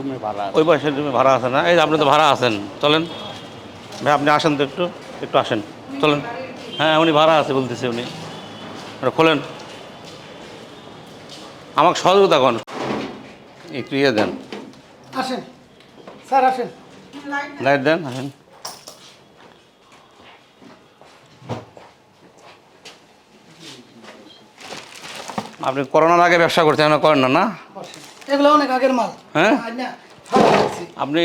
রুমে ভাড়া আছে। ওই পাশের রুমে ভাড়া আছে না? এই আপনি তো ভাড়া আছেন। চলেন। ভাই আপনি আসেন তো একটু। একটু আসেন। চলেন। হ্যাঁ উনি ভাড়া আছে বলতেছে উনি। ওটা খোলেন। আমাকে সহযোগিতা করেন। একটু ইয়ে দেন। আসেন। স্যার আসেন। লাইট দেন আসেন। আপনি করোনার আগে ব্যবসা করছেন করেন না না? এগুলো অনেক আগের মাল। হ্যাঁ? আপনি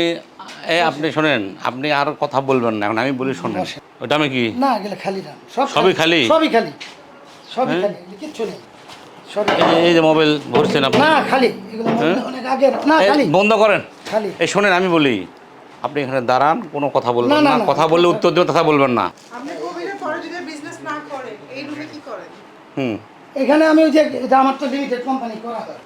এই আপনি শোনেন আপনি আর কথা বলবেন না এখন আমি বলি শোনেন। ওটা আমি কি? না এগুলো খালি না। সব সবই খালি? সবই খালি। সবই হ্যাঁ? খালি। কিচ্ছু নেই এই যে মোবাইল ধরছেন আপনি। না খালি। হ্যাঁ? অনেক আগের। না খালি। বন্ধ করেন। খালি। এই শোনেন আমি বলি আপনি এখানে দাঁড়ান কোনো কথা বলবেন না। কথা বললে উত্তর দেবেন কথা বলবেন না। আপনি কোভিডের পরে যদি বিজনেস না করেন এই রুমে কি করেন? হুম। এখানে আমি ওই যে এটা আমার তো লিমিটেড কোম্পানি করা হয়।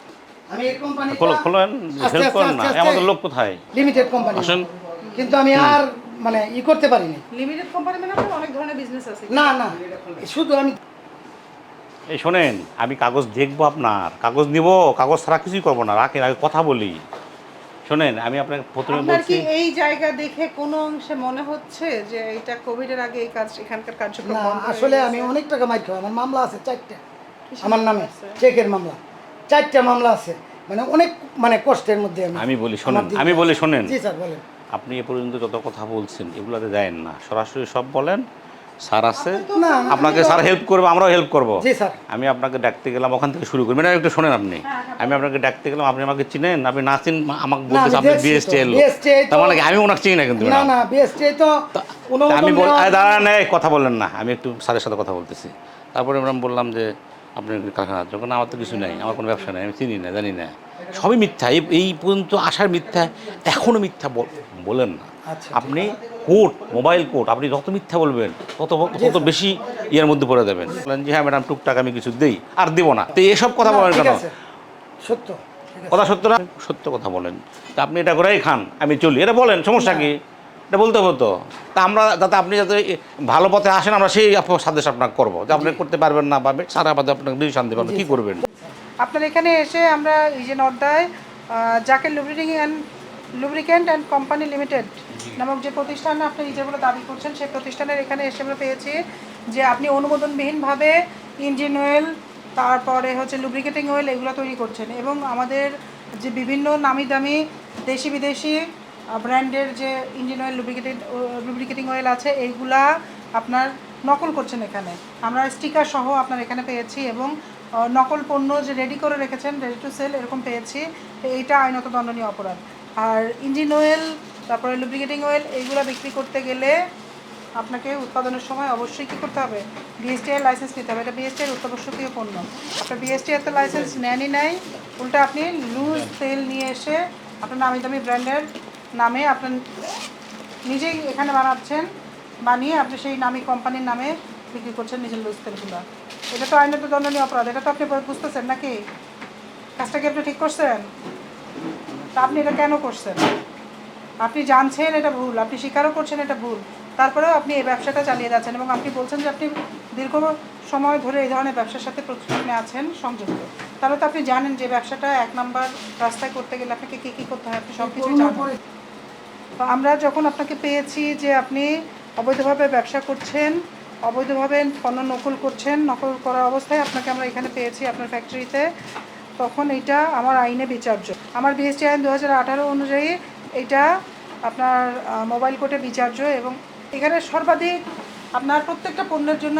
আমি এই কোম্পানি খোলো খোলেন হেল্প করেন না। আমাদের লোক কোথায়? লিমিটেড কোম্পানি আসেন। কিন্তু আমি আর মানে ই করতে পারিনি। লিমিটেড কোম্পানি মানে অনেক ধরনের বিজনেস আছে। না না শুধু আমি এই শোনেন আমি কাগজ দেখব আপনার। কাগজ নিব কাগজ ছাড়া কিছুই করব না। রাখেন আগে কথা বলি। শোনেন আমি আপনাকে প্রথমে বলছি কি এই জায়গা দেখে কোনো অংশে মনে হচ্ছে যে এটা কোভিডের আগে এই কাজ এখানকার কার্যক্রম আসলে আমি অনেক টাকা মাইর খাওয়া। আমার মামলা আছে চারটে। আমার নামে। চেকের মামলা। চারটে মামলা আছে। মানে অনেক মানে কষ্টের মধ্যে আমি আমি বলি শোনেন আমি বলি শোনেন। জি স্যার বলেন। আপনি এ পর্যন্ত যত কথা বলছেন এগুলাতে দেন না। সরাসরি সব বলেন স্যার আছে। আপনাকে স্যার হেল্প করবে আমরাও হেল্প করব। জি স্যার। আমি আপনাকে ডাকতে গেলাম ওখান থেকে শুরু করি। ম্যাডাম একটু শোনেন আপনি। হ্যাঁ, আমি আপনাকে ডাকতে গেলাম আপনি আমাকে চিনেন আপনি না চিন আমাকে বলতেছে আপনি বিএসটি এলো তার মানে আমি ওনাকে চিনি না কিন্তু না না বিএসটি তো আমি বল দাঁড়ান এই কথা বললেন না। আমি একটু স্যারের সাথে কথা বলতেছি। তারপরে ম্যাডাম বললাম যে আপনি একটু কারখানা যখন আমার তো কিছু নাই আমার কোনো ব্যবসা নাই আমি চিনি না জানি না। সবই মিথ্যা এই পর্যন্ত আসার মিথ্যা এখনও মিথ্যা বল- বলেন না। আচ্ছা, আপনি কোর্ট মোবাইল কোর্ট আপনি যত মিথ্যা বলবেন তত তত বেশি ইয়ের মধ্যে পড়ে দেবেন বললেন যে হ্যাঁ ম্যাডাম টুকটাক আমি কিছু দেই আর দেবো না। তো এসব কথা বলেন কেন? সত্য কথা সত্য না? সত্য কথা বলেন। তা আপনি এটা করেই খান আমি চলি। এটা বলেন সমস্যা কি? এটা বলতে হতো তা। আমরা যাতে আপনি যাতে ভালো পথে আসেন আমরা সেই সাদেশ আপনাকে করব। যে আপনি করতে পারবেন না পারবেন সারা বাদে আপনাকে ডিসিশন দেবেন কী করবেন? আপনার এখানে এসে আমরা এই যে নর্দায় যাকে lubricating and lubricant and company limited নামক যে প্রতিষ্ঠান আপনি নিজে বলে দাবি করছেন সেই প্রতিষ্ঠানের এখানে এসে আমরা পেয়েছি যে আপনি অনুমোদনবিহীনভাবে ইঞ্জিন অয়েল তারপরে হচ্ছে লুব্রিকেটিং অয়েল এগুলো তৈরি করছেন। এবং আমাদের যে বিভিন্ন নামি দামি দেশি বিদেশি ব্র্যান্ডের যে engine oil lubricated lubricating oil আছে, এইগুলা আপনার নকল করছেন এখানে। আমরা স্টিকার সহ আপনার এখানে পেয়েছি এবং নকল পণ্য যে রেডি করে রেখেছেন রেডি টু সেল এরকম পেয়েছি। এইটা আইনত দণ্ডনীয় অপরাধ। আর ইঞ্জিন অয়েল তারপরে লুব্রিকেটিং অয়েল এইগুলো বিক্রি করতে গেলে আপনাকে উৎপাদনের সময় অবশ্যই কী করতে হবে? বিএসটি এর লাইসেন্স নিতে হবে। এটা বিএসটি এর অত্যাবশ্যকীয় পণ্য। আপনার বিএসটি এর তো লাইসেন্স নেনই নাই। উল্টা আপনি লুজ তেল নিয়ে এসে আপনার নামি দামি ব্র্যান্ডের নামে আপনার নিজেই এখানে বানাচ্ছেন, বানিয়ে আপনি সেই নামি কোম্পানির নামে বিক্রি করছেন নিজের লুজ এটা তো আইনত দণ্ডনীয় অপরাধ, এটা তো আপনি বুঝতেছেন নাকি? কাজটা কি আপনি ঠিক করছেন? তা আপনি এটা কেন করছেন? আপনি জানছেন এটা ভুল, আপনি স্বীকারও করছেন এটা ভুল। তারপরেও আপনি এই ব্যবসাটা চালিয়ে যাচ্ছেন এবং আপনি বলছেন যে আপনি দীর্ঘ সময় ধরে এই ধরনের ব্যবসার সাথে আপনি আছেন, সংযুক্ত। তাহলে তো আপনি জানেন যে ব্যবসাটা এক নাম্বার রাস্তায় করতে গেলে আপনাকে কী কী করতে হয়, আপনি সব কিছু তো আমরা যখন আপনাকে পেয়েছি যে আপনি অবৈধভাবে ব্যবসা করছেন, অবৈধভাবে পণ্য নকল করছেন, নকল করা অবস্থায় আপনাকে আমরা এখানে পেয়েছি আপনার ফ্যাক্টরিতে তখন এটা আমার আইনে বিচার্য। আমার বিএসটি আইন দু হাজার আঠারো অনুযায়ী এটা আপনার মোবাইল কোর্টে বিচার্য এবং এখানে সর্বাধিক আপনার প্রত্যেকটা পণ্যের জন্য